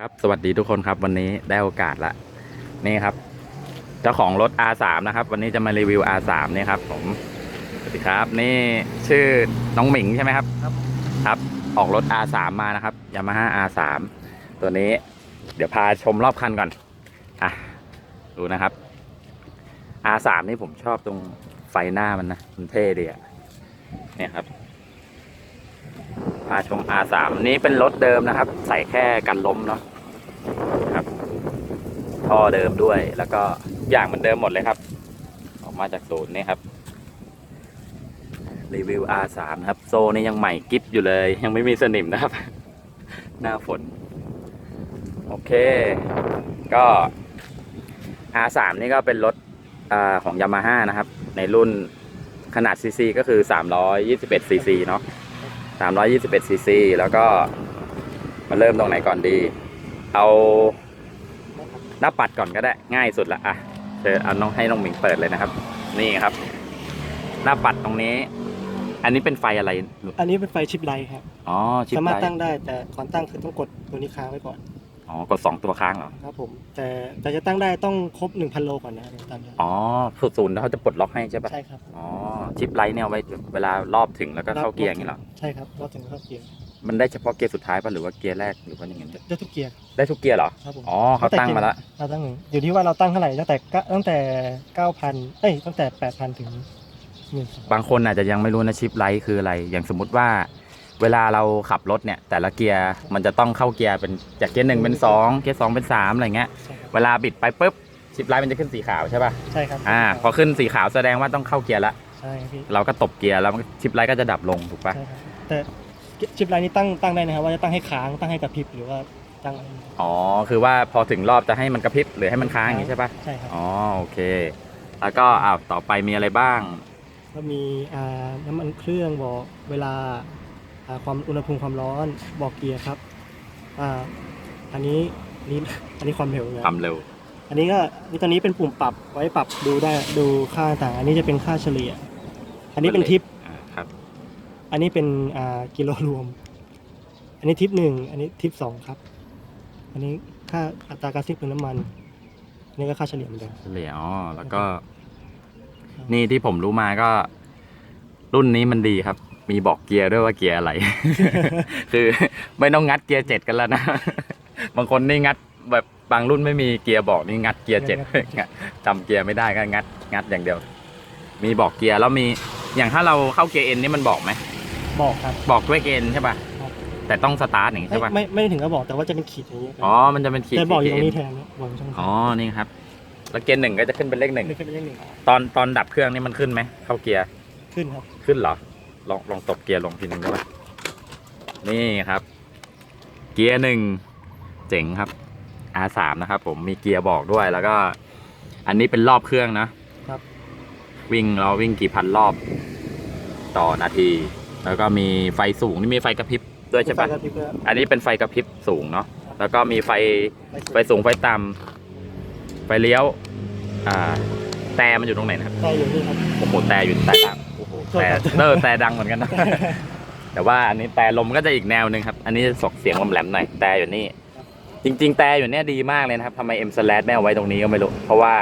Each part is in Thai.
ครับสวัสดีทุกคนครับวันนี้ได้โอกาสละนี่ครับ เจ้าของรถ R3 นะครับ วันนี้จะมารีวิว R3 นี่ครับ ผมสวัสดีครับ นี่ชื่อน้องหมิงใช่ไหมครับ ครับครับออกรถ R3 มานะครับ Yamaha R3 ตัวนี้ เดี๋ยวพาชมรอบคันก่อนอะดูนะครับ R3 นี่ผมชอบตรงไฟหน้ามันนะมันเท่ดีอะเนี่ยครับ พาชม R3 นี้เป็นรถเดิมนะครับ ใส่แค่กันล้มเนาะครับท่อเดิมด้วยแล้วก็อย่างเหมือนเดิมหมดเลยครับ ออกมาจากศูนย์นี่ครับรีวิว R3 นะครับ โซ่นี่ยังใหม่กิ๊บอยู่เลย ยังไม่มีสนิมนะครับ หน้าฝน โอเค ก็ R3 นี่ก็เป็นรถอของ Yamaha นะครับ ในรุ่นขนาด CC ก็คือ 321 cc เนาะ 321ซีซีแล้วก็มาเริ่มตรงไหนก่อนดี เอาหน้าปัดก่อนก็ได้ ง่ายสุดละอะเชิญเอาน้องให้น้องหมิงเปิดเลยนะครับ นี่ครับ หน้าปัดตรงนี้ อันนี้เป็นไฟอะไรอันนี้เป็นไฟชิปไลท์ครับ อ๋อชิปสามารถไลตั้งท์ได้แต่ก่อนตั้งคือต้องกดตัวนี้ค้างไว้ก่อน อ๋อกดสองตัวค้างเหรอ ครับผมแต่แต่จะตั้งได้ต้องครบ 1,000 โลก่อนนะถึงตั้งได้อ๋อสุดศูนย์แล้วเขาจะปลดล็อกให้ใช่ปะใช่ครับ อ๋อ ชิปไลท์เนี่ยเอาไว้เวลารอบถึงแล้วก็เข้าเกียร์อย่างนี้เหรอ ใช่ครับเราถึงเข้าเกียร์มันได้เฉพาะเกียร์สุดท้ายปะหรือว่าเกียร์แรกหรือว่าอย่างไงได้ทุกเกียร์ได้ทุกเกียร์เหรอ ครับผมอ๋อเขาตั้งมาแล้วเราตั้งหนึ่งอยู่ที่ว่าเราตั้งเท่าไหร่ตั้งแต่เก้าตั้งแต่9,000เอ้ยตั้งแต่8,000ถึงหมื่นบางคนอาจจะยังไม่รู้นะชิปไลท์คืออะไร อย่างสมมติว่า เวลาเราขับรถเนี่ยแต่ละเกียร์มันจะต้องเข้าเกียร์เป็นจากเกียร์หนึ่งเป็นสองเกียร์สองเป็นสามอะไรเงี้ยใช่ครับ เวลาบิดไปปุ๊บชิปไลท์มันจะขึ้นสีขาวใช่ป่ะใช่ครับอ่าพอขึ้นสีขาวแสดงว่าต้องเข้าเกียร์ละใช่ครับพี่เราก็ตบเกียร์แล้วมันชิปไลท์ก็จะดับลงถูกป่ะใช่ครับแต่ชิปไลท์นี้ตั้งตั้งได้นะครับว่าจะตั้งให้ค้างตั้งให้กระพริบหรือว่าตั้งอ๋อคือว่าพอถึงรอบจะให้มันกระพริบหรือให้มันค้างอย่างนี้ใช่ป่ะใช่ครับอ๋อโอเค แล้วก็อ้าวต่อไปมีอะไรบ้าง ก็มีอ่าน้ำมันเครื่องบอกเวลาอ่า ความอุณหภูมิความร้อนบอกเกียร์ครับอ่าอันนี้นี่อันนี้ความเร็วนะทำเร็ว อันนี้ก็นี่ตัวนี้เป็นปุ่มปรับไว้ปรับดูได้ดูค่าต่าง อันนี้จะเป็นค่าเฉลี่ย อันนี้เป็นทิปอ่าครับ อันนี้เป็นอ่ากิโลรวม อันนี้ทิปหนึ่งอันนี้ทิปสองครับ อันนี้ค่าอัตราการสิ้นเปลืองน้ำมันอันนี้ก็ค่าเฉลี่ยเหมือนเดิมเฉลี่ยอ๋อแล้วก็ นี่ที่ผมรู้มาก็ รุ่นนี้มันดีครับ มีบอกเกียร์ด้วยว่าเกียร์อะไร คือไม่ต้องงัดเกียร์เจ็ดกันแล้วนะ บางคนนี่งัดแบบบางรุ่นไม่มีเกียร์บอกนี่งัดเกียร์เจ็ดงัดจำเกียร์ไม่ได้ก็งัด งัดอย่างเดียว มีบอกเกียร์แล้วมีอย่างถ้าเราเข้าเกียร์เอ็นนี่มันบอกไหมบอกครับบอกด้วยเกียร์เอ็นใช่ป่ะครับแต่ต้องสตาร์ทอย่างนี้ไม่ใช่ป่ะไม่ไม่ถึงกับบอกแต่ว่าจะเป็นขีดอย่างนี้อ๋อมันจะเป็นขีดแต่บอกอยู่ตรงนี้เกีแทร์นนะบอกอยู่ตรงนี้อ๋อนี่ครับแล้วเกียร์หนึ่งก็จะขึ้นเป็นเลขหนึ่งไม่ขึ้นเป็นเลขหนึ่งตอนตอนดับเครื่องนี่มันขึ้นไหมเข้าเกียร์ขึ้นครับขึ้นเหรอ ลองลองตบเกียร์ลงทีนึงได้ปะนี่ครับ เกียร์หนึ่งเจ๋งครับ R3 นะครับ ผมมีเกียร์บอกด้วยแล้วก็ อันนี้เป็นรอบเครื่องนะครับ วิ่งเราวิ่งกี่พันรอบต่อนาที แล้วก็มีไฟสูงนี่มีไฟกระพริบด้วยใช่ปะไฟกรพริบด้วยอันนี้เป็นไฟกระพริบสูงเนาะแล้วก็มีไฟไฟสูงไฟต่ำไฟเลี้ยว อ่า แต่มันอยู่ตรงไหนนะครับใช่อยู่นี่ครับโอ้โหแต่อยู่แต่ดังโอ้โห แต่โทษครับเออแต่ดังเหมือนกันนะ แต่ว่าอันนี้แต่ลมก็จะอีกแนวหนึ่งครับ อันนี้สกเสียงลมแหลมหน่อยแต่อยู่นี่ จริง ๆ แต่อยู่เนี่ยดีมากเลยนะครับทำไม M slash ไม่เอาไว้ตรงนี้ก็ไม่รู้ เพราะว่า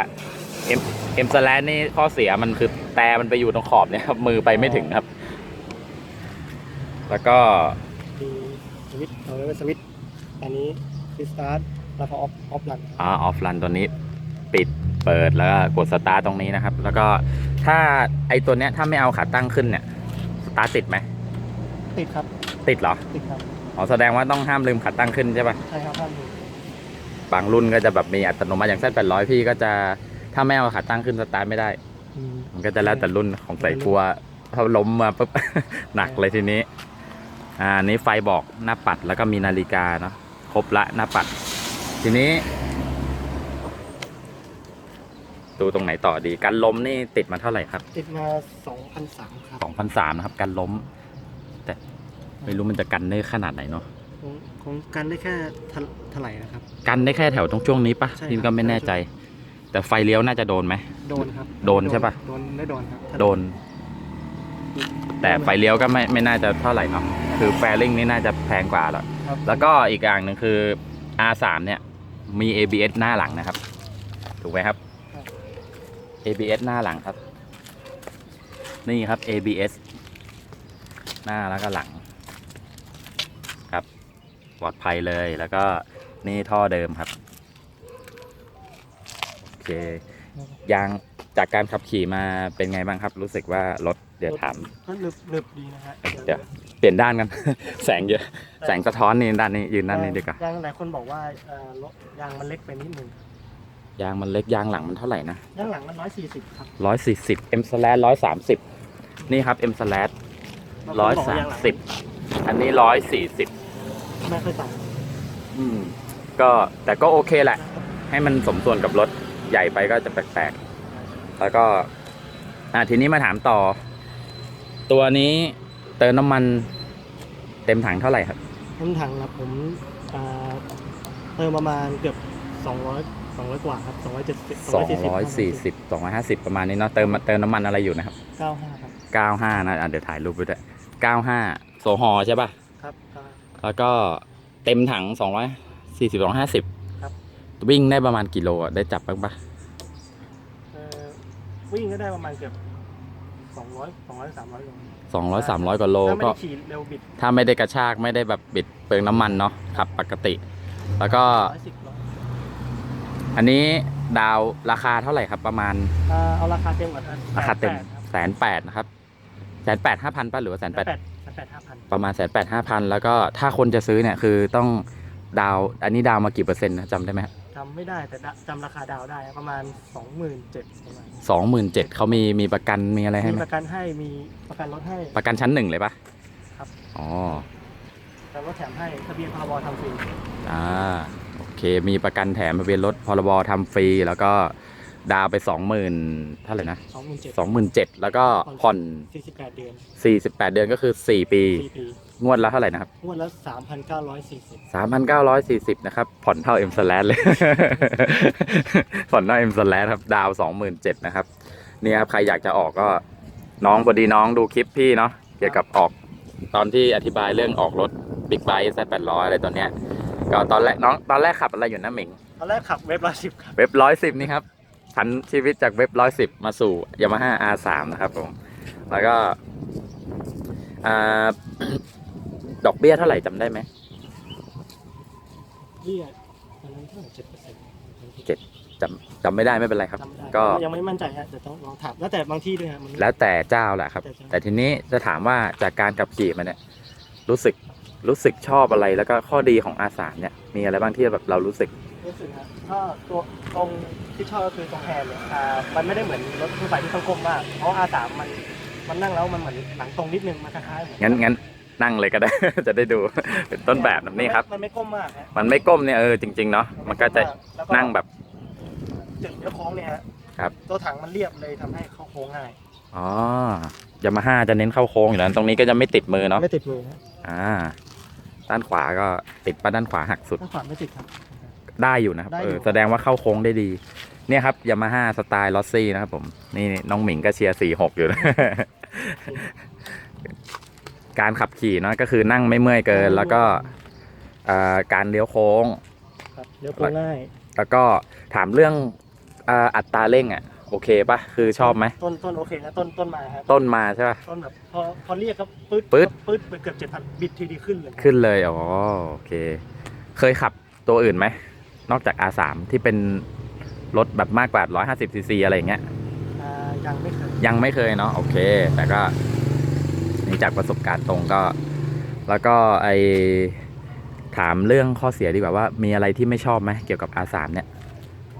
M M slash นี่ข้อเสียมันคือแต่มันไปอยู่ตรงขอบเนี่ยครับมือไปไม่ถึงครับ แล้วก็มีสวิตช์เอาไว้เป็นสวิตช์อันนี้คือสตาร์ทแล้วก็ออฟออฟลันออฟรันตัวนี้ ปิดเปิดแล้วก็กดสตาร์ตรงนี้นะครับ แล้วก็ ถ้าไอตัวเนี้ยถ้าไม่เอาขาตั้งขึ้นเนี่ยสตาร์ทติดไหมติดครับ ติดเหรอติดครับอ๋อแสดงว่าต้องห้ามลืมขาตั้งขึ้นใช่ปะใช่ครับท่านดูบางรุ่นก็จะแบบมีอัตโนมัติอย่างเส้นแปดร้อยพี่ก็จะถ้าไม่เอาขาตั้งขึ้นสตาร์ทไม่ได้ อืมมันก็จะแล้วแต่รุ่นของใส่กลัวถ้าล้มมาปุ๊บ หนักเลยทีนี้ อ่าอันนี้ไฟบอกหน้าปัดแล้วก็มีนาฬิกาเนาะครบละหน้าปัด ทีนี้ ดูตรงไหนต่อดีการล้มนี่ติดมาเท่าไหร่ครับ ติดมา2,003ครับสองพันสามนะครับการล้ม แต่ไม่รู้มันจะกันได้ขนาดไหนเนาะของของกันได้แค่เท่าเท่าไหร่นะครับ กันได้แค่แถวตรงช่วงนี้ปะใช่พี่ครับก็ไม่แน่ใจ แต่ไฟเลี้ยวน่าจะโดนไหม โดนครับโดนใช่ปะ โดนได้โดนครับถ้าโดน แต่ไฟเลี้ยวก็ไม่ไม่น่าจะเท่าไหร่เนาะคือแฟริงนี่น่าจะแพงกว่าแล้ว ครับแล้วก็อีกอย่างหนึ่งคือ R3 เนี่ยมี ABS หน้าหลังนะครับ ถูกไหมครับ ABS หน้าหลังครับ นี่ครับ ABS หน้าแล้วก็หลัง ครับปลอดภัยเลยแล้วก็นี่ท่อเดิมครับ โอเค ยางจากการขับขี่มาเป็นไงบ้างครับ รู้สึกว่ารถเดี๋ยวถาม ก็หนึบหนึบดีนะฮะเดี๋ยวเปลี่ยนด้านกัน แสงเยอะ แสงสะท้อนนี่ด้านนี้ยืนด้านนี้ดีกว่า ยางหลายคนบอกว่าเอ่อรถยางมันเล็กไปนิดนึง ยางมันเล็กยางหลังมันเท่าไหร่นะยางหลังมันร้อยสี่สิบครับร้อยสี่สิบ M slash ร้อยสามสิบนี่ครับ M slash ร้อยสามสิบอันนี้ร้อยสี่สิบไม่ค่อยต่างอืม ก็แต่ก็โอเคแหละ ให้มันสมส่วนกับรถใหญ่ไปก็จะแปลกๆ แล้วก็ อ่าทีนี้มาถามต่อ ตัวนี้เติมน้ำมันเต็มถังเท่าไหร่ครับ น้ำถังนะผมอ่าเติมประมาณเกือบสองร้อย สองร้อยกว่าครับสองร้อยเจ็ดสิบสองร้อยสี่สิบสองร้อยห้าสิบประมาณนี้เนาะเติมเติมน้ำมันอะไรอยู่นะครับเก้าห้าครับเก้าห้านะอะเดี๋ยวถ่ายรูปไว้ด้วยเก้าห้าโซฮอใช่ป่ะครับก็แล้วก็เต็มถังสองร้อยสี่สิบสองห้าสิบครับวิ่งได้ประมาณกิโลอะได้จับบ้างปะเอ่อวิ่งก็ได้ประมาณเกือบสองร้อยสองร้อยสามร้อยโลสองร้อยสามร้อยกว่าโลถ้าไม่ก็ได้ขี่เร็วบิดถ้าไม่ได้กระชากไม่ได้แบบบิดเปลืองน้ำมันเนาะขับปกติ แล้วก็ร้ อยสิบโลอันนี้ดาวราคาเท่าไหร่ครับประมาณอ่าเอาราคาเต็มก่อนนะราคาเต็มแปดครับแสนแปดนะครับแสนแปดห้าพันป่ะหรือว่าแสนแสแปนดแปดแสนแปดห้าพันประมาณแสนแปดห้าพันแล้วก็ถ้าคนจะซื้อเนี่ยคือต้องดาวอันนี้ดาวมากี่เปอร์เซ็นต์นะจำได้ไหมจำไม่ได้แต่ดะจำราคาดาวได้ครับประมาณสองหมื่นเจ็ดประมาณสองหมื่นเจ็ดเขามีมีประกันมีอะไรให้มีไหมประกันให้มีประกันรถให้ ประกันชั้นหนึ่งเลยปะครับ อ๋อแต่รถแถมให้ทะเบียนพรบทำฟรีอ่าโอ เคมีประกันแถมทะเบียนรถพรบทำฟรี แล้วก็ดาวไปสองหมื่นเท่าไหร่นะสองหมื่นเจ็ดสองหมื่นเจ็ดแล้วก็ผ่อนสี่สิบแปดเดือนสี่สิบแปดเดือนก็คือสี่ปี สี่ปีงวดละเท่าไหร่นะครับ งวดละสามพันเก้าร้อยสี่สิบสามพันเก้าร้อยสี่สิบนะครับ ผ่อนเท่าเอ็มสแลเลย ผ่อนเท่าเอ็มสแลครับ ดาวสองหมื่นเจ็ดนะครับ เนี่ยครับ ใครอยากจะออกก็ น้องพอดีน้องดูคลิปพี่เนาะเกี่ยวกับออก ตอนที่อธิบายเรื่องออกรถบิ๊กไบค์แซดแปดร้อยอะไรตัวเนี้ย ก็ตอนแรกน้องตอนแรกขับอะไรอยู่นะหมิงตอนแรกขับเว็บร้อยสิบครับ เว็บร้อยสิบนี่ครับผันชีวิตจากเว็บร้อยสิบมาสู่ยามาฮ่า R3 นะครับผม แล้วก็อ่า ดอกเบี้ยเท่าไหร่จำได้ไหมเบี้ยตอนนั้นเท่าไหร่เจ็ดเปอร์เซ็นต์เจ็ดจำจำไม่ได้ไม่เป็นไรครับจำได้ก็ ยังไม่มั่นใจฮะแต่ต้องลองถามแล้วแต่บางที่ด้วยฮะมัน แล้วแต่เจ้าแหละครับ แต่เจ้าแต่ทีนี้จะถามว่าจากการขับขี่มาเนี่ยรู้สึก รู้สึกชอบอะไรแล้วก็ข้อดีของ R3 เนี่ยมีอะไรบ้างที่แบบเรารู้สึกรู้สึกฮะก็ตัวตรงที่ชอบก็คือตรงแฮนด์เนี่ยอ่ามันไม่ได้เหมือนรถทั่วไปที่ต้องก้มมากเพราะอาสามมันมันนั่งแล้วมันเหมือนหลังตรงนิดนึงมันคล้ายๆเหมือนงั้นงั้นนั่งเลยก็ได้ จะได้ดูเป็นต้นแบบนะนี่ครับ มันไม่ก้มมากฮะมันไม่ก้มเนี่ยเออจริงๆเนาะมันก็จะแล้วนั่งแบบจุดเลี้ยวโค้งเนี่ยฮะครับ ตัวถังมันเรียบเลยทำให้เข้าโค้งง่ายอ๋อยามาฮ่าจะเน้นเข้าโค้งอยู่แล้วตรงนี้ก็จะไม่ติดมือเนาะไม่ติดมือฮะอ่า ด้านขวาก็ติดปะด้านขวาหักสุดข้างขวาไม่ติดครับ ได้อยู่นะครับได้เออยู่อแสดงว่าเข้าโค้งได้ดี เนี่ยครับยามาฮ่าสไตล์ลอสซี่นะครับผม นี่น้องหมิงก็เชียร์สี่หกอยู่นะ การขับขี่เนาะก็คือนั่งไม่เมื่อยเกิน แล้วก็เอ่อการเลี้ยวโค้ง ครับเลี้ยวโค้งง่ายแล้วก็ถามเรื่องเอ่ออัตราเร่งอะ โอเคปะคือชอบไหมต้นต้นโอเคนะต้นต้นมาครับต้นมาใช่ปะ ต้นแบบพอพอเรียกครับปื๊ดปึ๊ดปื๊ดไปเกือบเจ็ดพันบิดทีดีขึ้นเลยขึ้นเลยอ๋อโอเค เคยขับตัวอื่นไหมนอกจาก R3 ที่เป็นรถแบบมากกว่า150ซีซีอะไรอย่างเงี้ย อ่ายังไม่เคยยังไม่เคยเนาะโอเค แต่ก็นี่จากประสบการณ์ตรงก็ แล้วก็ไอถามเรื่องข้อเสียดีกว่าว่ามีอะไรที่ไม่ชอบไหมเกี่ยวกับ R3 เนี่ย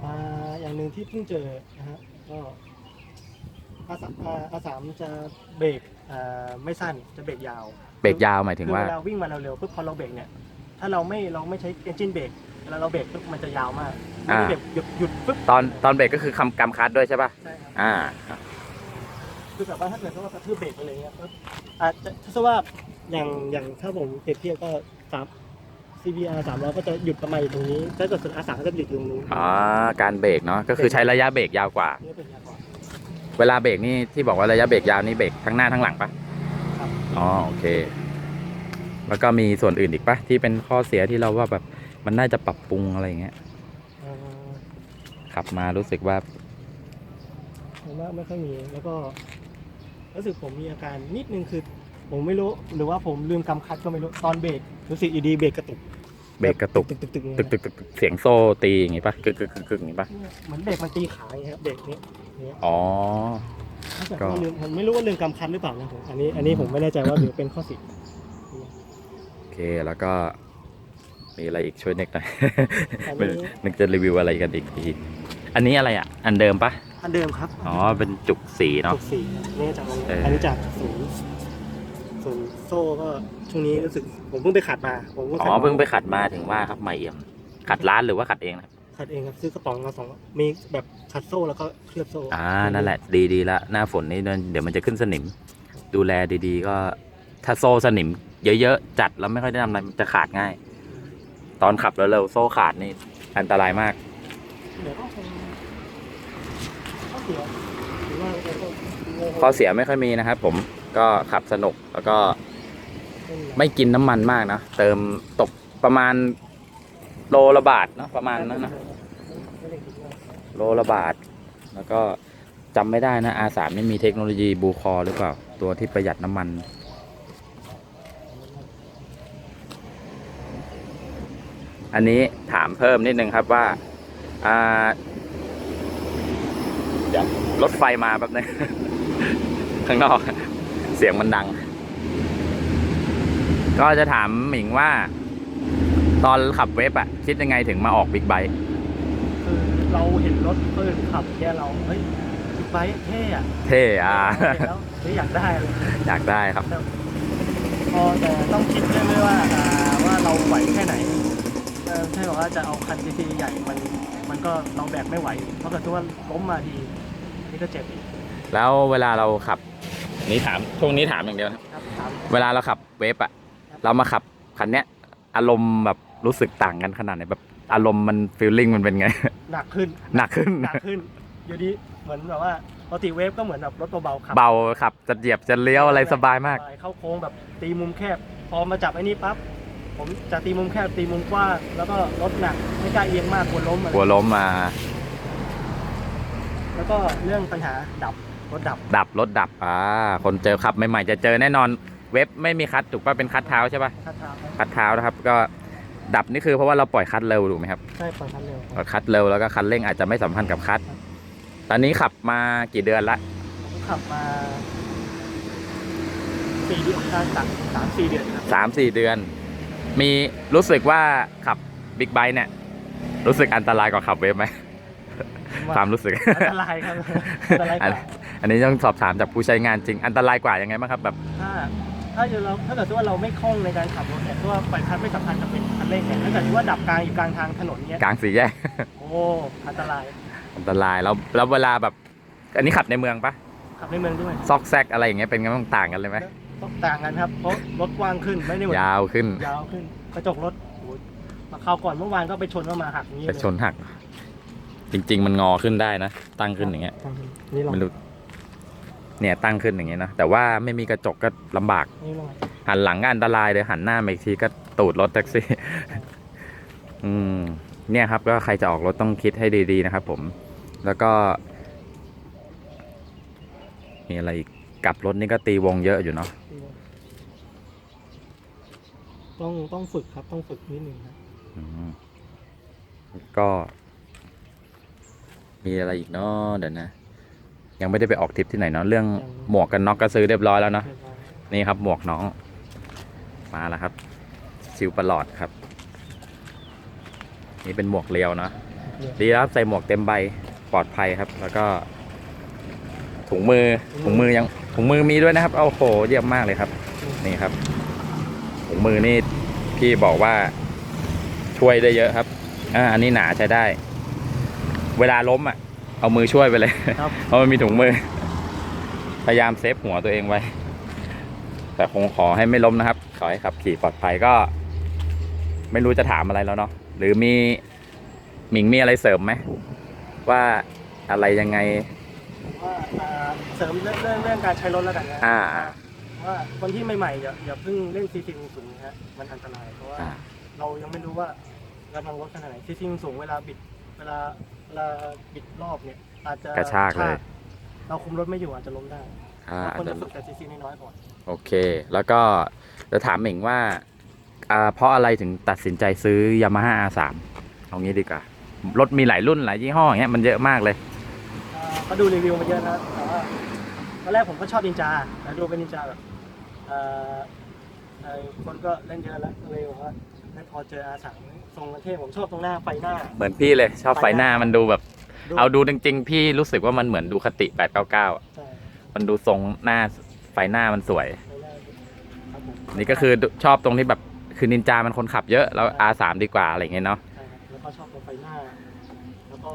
อ่าอย่างหนึ่งที่เพิ่งเจอนะฮะ ก็อาสามอาสามจะเบรกอ่าไม่สั้นจะเบรกยาวเบรกยาวหมายถึงคือว่าเวลาวิ่งมาเร็วๆปุ๊บพอเราเบรกเนี่ย ถ้าเราไม่เราไม่ใช้เอนจินเบรกเวลาเราเบรกปุ๊บมันจะยาวมากอ่าเบรกหยุดหยุดปุ๊บตอนตอนเบรกก็คือคำกำคัดด้วยใช่ปะใช่ครับ อ่า คือแบบว่าถ้าเกิดว่ากระทืบเบรกอะไรเงี้ยปุ๊บอาจจะถ้าสมมุติว่าอย่างอย่างถ้าผมเปรียบเทียบก็สาม CBR สามร้อยก็จะหยุดประมาณอยู่ตรงนี้ถ้าเกิดส่วน R สามก็จะหยุดอยู่ตรงนู้นอ๋อการเบรกเนาะก็คือใช้ระยะเบรกยาวกว่า นี่เป็นยาวกว่าเวลาเบรกนี่ที่บอกว่าระยะเบรกยาวนี่เบรกทั้งหน้าทั้งหลังปะครับอ๋อโอเค แล้วก็มีส่วนอื่นอีกปะที่เป็นข้อเสียที่เราว่าแบบมันน่าจะปรับปรุงอะไรอย่างเงี้ยเอ่อขับมารู้สึกว่าผมว่าไม่ค่อยมีแล้วก็รู้สึกผมมีอาการนิดนึงคือ ผมไม่รู้หรือว่าผมลืมกำคัดก็ไม่รู้ตอนเบรกรู้สึกอยู่ดีเบรกกระตุก เบรกกระตุกตึกตึกตึกตึกตึกตึกตึกเสียงโซ่ตีอย่างงี้ปะกึกกึกกึกกึกอย่างงี้ปะเหมือนเบรกมันตีขาอย่างเงี้ยครับเบรกนี้เนี่ยอ๋อถ้าเกิดก็ว่าลืมผมไม่รู้ว่าลืมกำคัดหรือเปล่านะผมอันนี้อันนี้ผมไม่แน่ใจว่าหรือเป็นข้อสิโอเคแล้วก็มีอะไรอีกช่วยนึกหน่อยอันเป็นนี้นึกจะรีวิวอะไรกันอีกทีอันนี้อะไรอะ อันเดิมปะอันเดิมครับ อ๋อ เป็นจุกสีเนาะ จุกสี่ครับนี่จากโรงงานเอออัอันนี้จากศูนย์ศูนย์โซ่ก็ช่วงนี้รู้สึกผมเพิ่งไปขัดมาผมเพิ่งอ๋ขัดอมาเพิ่งไปขัดมาถึงว่าครับใหม่เอี่ยมขัดร้านหรือว่าขัดเองนะครับขัดเองครับซื้อกระป๋องมาสองมีแบบขัดโซ่แล้วก็เคลือบโซ่อ่านั่นแหละดีดีละหน้าฝนนี่เดี๋ยวมันจะขึ้นสนิม ดูแลดีๆ ก็ถ้าโซ่สนิม เยอะๆจัดแล้วไม่ค่อยได้ทำอะไรมันจะขาดง่าย ตอนขับเร็วๆโซ่ขาดนี่อันตรายมากเดี๋ยวก็คงข้อเสียหรือว่าเดี๋ยวก็ข้อเสียไม่ค่อยมีนะครับผมก็ขับสนุกแล้วก็ ไม่กินน้ำมันมากนะเติมตกประมาณโลละบาทเนอะประมาณนั้นนะโลละบาท แล้วก็จำไม่ได้นะ R3 นี่มีเทคโนโลยีบูคอหรือเปล่า ตัวที่ประหยัดน้ำมัน อันนี้ถามเพิ่มนิดนึงครับว่าเดี๋ยวรถไฟมาแป๊บนึง ข้างนอก เสียงมันดัง ก็จะถามหมิงว่า ตอนขับเวฟอะคิดยังไงถึงมาออกบิ๊กไบค์คือเราเห็นรถเพื่อนขับแค่เราเฮ้ยบิ๊กไบค์เท่อะเท่อะเห็นแล้วเฮ้ยอยากได้เลยอยากได้ครับ พอแต่ต้องคิดด้วยด้วยว่าอ่าว่าเราไหวแค่ไหนเออใช่บอกว่าจะเอาคันซีซีใหญ่มันมันก็เราแบกไม่ไหว เพราะเกิดว่าล้มมาทีนี่ก็เจ็บอีกแล้วเวลาเราขับ นี่ถามช่วงนี้ถามอย่างเดียวนะครับถามเวลาเราขับเวฟอะ เรามาขับคันเนี้ยอารมณ์แบบรู้สึกต่างกันขนาดไหนแบบอารมณ์มันฟีลลิ่งมันเป็นไง หนักขึ้นหนักขึ้น หนักขึ้น อยู่ดีเหมือนแบบว่าปกติเวฟก็เหมือนแบบรถเบาๆขับเบาขับจะเหยียบจะเลี้ยวอะไรสบายมาก เข้าโค้งแบบตีมุมแคบ พอมาจับไอ้นี่ปั๊บผมจะตีมุมแคบตีมุมกว้างแล้วก็รถหนักไม่กล้าเอียงมากกลัวล้มอะไรหัวล้มมา แล้วก็เรื่องปัญหาดับรถดับดับรถดับอ่าคนเจอขับใหม่ๆจะเจอแน่นอน เว็บไม่มีคัดถูกป่ะเป็นคัดเท้าใช่ป่ะคาดทางคัดเท้านะครับ ก็ดับนี่คือเพราะว่าเราปล่อยคัดเร็วถูกไหมครับใช่ปล่อยคันเร็วปล่อยคัดเร็วแล้วก็คันเร่งอาจจะไม่สัมพันธ์กับคัด ตอนนี้ขับมากี่เดือนละผมขับมาสี่เดือนสามสามสี่เดือนครับสามสี่เดือน มีรู้สึกว่าขับบิ๊กไบค์เนี่ย รู้สึกอันตรายกว่าขับเวฟไหมความรู้สึก อันตรายครับอันตรายกว่าอันนี้ต้องสอบถามจากผู้ใช้งานจริงอันตรายกว่ายังไงบ้างครับแบบถ้า ถ้าเราถ้าเกิดว่าเราไม่คล่องในการขับรถเนี่ยเพราะว่าปล่อยคันไม่สัมพันธ์กับเป็นคันเร่งเนี่ยถ้าเกิดว่าดับกลางอยู่กลางทางถนนเนี่ยกลางสี่แยก โอ้อันตรายอันตรายแล้วแล้วเวลาแบบ อันนี้ขับในเมืองปะขับในเมืองด้วยซอกแซกอะไรอย่างเงี้ยเป็นไงบ้างต่างกันเลยไหมต้องต่างกันครับเพราะรถกว้างขึ้นไม่ได้เหมือนยาวขึ้น ยาวขึ้นกระจกรถโอ้โหมาคราวก่อนเมื่อวานก็ไปชนว่ามาหักอย่างนี้จะเลยชนหัก จริง ๆ มันงอขึ้นได้นะ ตั้งขึ้นอย่างเงี้ยนี่ลองไม่รู้ เนี่ยตั้งขึ้นอย่างเงี้ยนะแต่ว่าไม่มีกระจกก็ลำบาก นี่ลองหันหลังก็อันตรายเลยหันหน้ามาอีกทีก็ตูดรถแท็กซี่ อืม เนี่ยครับ ก็ใครจะออกรถต้องคิดให้ดีๆนะครับผม แล้วก็ มีอะไรอีกกลับรถนี่ก็ตีวงเยอะอยู่เนาะต้องต้องฝึกครับต้องฝึกนิดหนึ่งครับอืมก็ มีอะไรอีกเนาะเดี๋ยวนะ ยังไม่ได้ไปออกทริปที่ไหนเนาะเรื่องหมวกกันน็อกก็ซื้อเรียบร้อยแล้วเนาะเรียบร้อยนี่ครับหมวกน้อง มาแล้วครับซิลประหลอดครับ นี่เป็นหมวกเรียวเนาะดีแล้วครับใส่หมวกเต็มใบปลอดภัยครับ แล้วก็ถุงมือถุงมือยังถุงมือมีด้วยนะครับโอ้โหเยี่ยมมากเลยครับ นี่ครับถุงมือนี่พี่บอกว่าช่วยได้เยอะครับอ่าอันนี้หนาใช้ได้ เวลาล้มอะ เอามือช่วยไปเลย ครับ เพราะมันมีถุงมือ พยายามเซฟหัวตัวเองไว้ แต่คงขอให้ไม่ล้มนะครับ ขอให้ขับขี่ปลอดภัยก็ ไม่รู้จะถามอะไรแล้วเนาะ หรือมีหมิงมีอะไรเสริมไหม ว่าอะไรยังไง ว่าอ่าเสริมเรื่องเรื่องเรื่องการใช้รถแล้วกันนะอ่า ว่าคนที่ใหม่ๆอย่าอย่าเพิ่งเล่นซีซีสูงๆนะฮะมันอันตรายเพราะว่าอ่า เรายังไม่รู้ว่ากำลังรถขนาดไหนซีซีสูงเวลาบิดเวลาเว ลาบิดรอบเนี่ยอาจจะกระชากเลย เราคุมรถไม่อยู่อาจจะล้มได้อ่าควรจะฝึกแต่ซีซีน้อยๆก่อนโอเค แล้วก็จะถามเหม่งว่าอ่า เพราะอะไรถึงตัดสินใจซื้อยามาฮ่า R3 เอางี้ดีกว่า รถมีหลายรุ่นหลายยี่ห้ออย่างเงี้ยมันเยอะมากเลย อ่าก็ดูรีวิวมาเยอะนะแต่ว่าตอนแรกผมก็ชอบนินจาแล้วดูเป็นนินจาแบบเอ่อเอ่อคนก็เล่นเยอะแล้วก็เลยบอกว่า ได้พอเจออาสามทรงประเทศผมชอบตรงหน้าไฟหน้า เหมือนพี่เลย ชอบไฟหน้ามันดูแบบ เอาดูจริงๆ พี่รู้สึกว่ามันเหมือนดูคติ 899อะใช่มันดูทรงหน้าไฟหน้ามันสวย ไฟหน้าครับผมนี่ก็คือชอบตรงที่แบบคือนินจามันคนขับเยอะแล้ว R3 ดีกว่าอะไรอย่างเงี้ยเนาะใช่ครับแล้วก็ชอบตรงไฟหน้า แล้วก็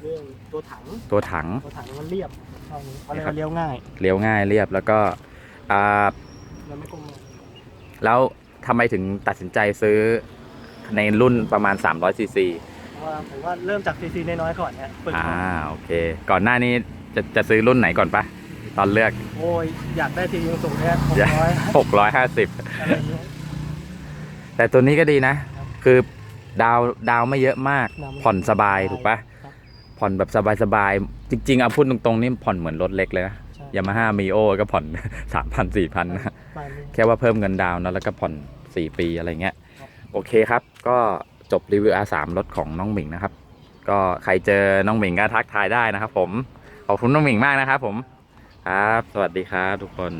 เรื่องตัวถังตัวถัง ตัวถังมันเรียบชอบนี้เพราะนะครับเลี้ยวง่ายเลี้ยวง่ายเรียบแล้วก็อ่าแล้วไม่ก้มลงแล้ว ทำไมถึงตัดสินใจซื้อในรุ่นประมาณ 300ซีซีเพราะว่าผมว่าเริ่มจากซีซีน้อยๆก่อนเนี่ยฝึกอ่าก่อนโอเค ก่อนหน้านี้จะจะซื้อรุ่นไหนก่อนปะตอนเลือก โอ้ยอยากได้ซีซีสูงเนี่ยหกอยากร้อย650 อะไรอย่างเงี้ย แต่ตัวนี้ก็ดีนะ ครับคือดาวดาวไม่เยอะมาก ดาวไม่เยอะ ผ่อนสบายถูกปะครับผ่อนแบบสบายๆ จริง ๆ เอาพูดตรงๆนี่ผ่อนเหมือนรถเล็กเลยนะใช่ ยามาฮ่ามีโอก็ผ่อน3,000 4,000นะประมาณนี้แค่ว่าเพิ่มเงินดาวน์นะแล้วก็ผ่อน4ปีอะไรเงี้ยครับโอเคครับ ก็จบรีวิว R3 รถของน้องหมิงนะครับ ก็ใครเจอน้องหมิงก็ทักทายได้นะครับผม ขอบคุณน้องหมิงมากนะครับผม ครับ สวัสดีครับทุกคน